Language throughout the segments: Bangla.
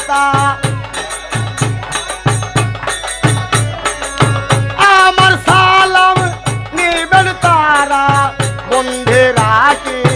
দেবতা আমার সালাম নিবেন তারা বন্ধে রাখে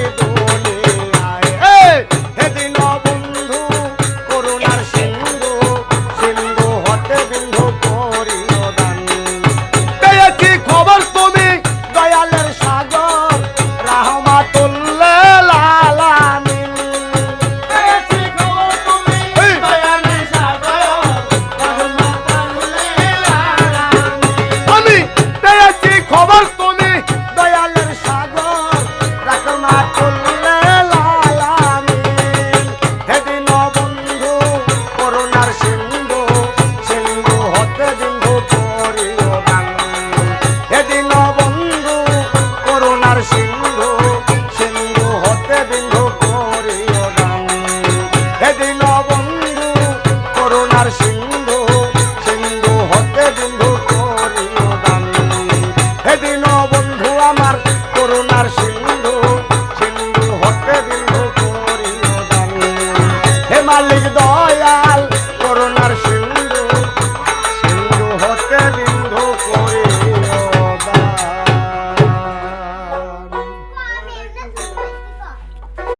মালিক দয়